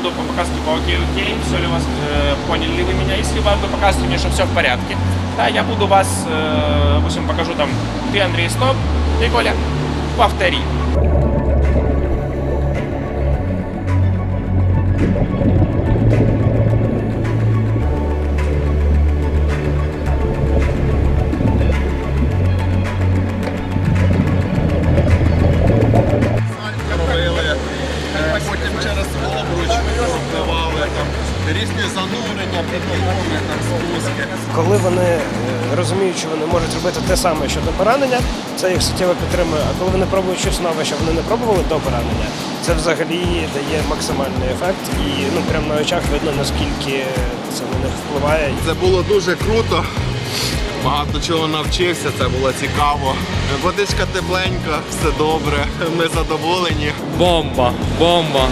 буду показывать по окей, окей, все ли у вас, э, поняли ли вы меня. Если вы вы показываете мне, что все в порядке, да, я буду вас, э, допустим, покажу там, ты, Андрей, стоп, ты, Коля, повтори. потім через там різні занурення, підйоми, там спуски. Коли вони е, розуміють, що вони можуть робити те саме щодо поранення, це їх суттєво підтримує. А коли вони пробують щось нове, що вони не пробували до поранення, це взагалі дає максимальний ефект, і ну прямо на очах видно наскільки це на них впливає. Це було дуже круто. Багато чого навчився, це було цікаво. Водичка тепленька, все добре. Ми задоволені. Бомба, бомба.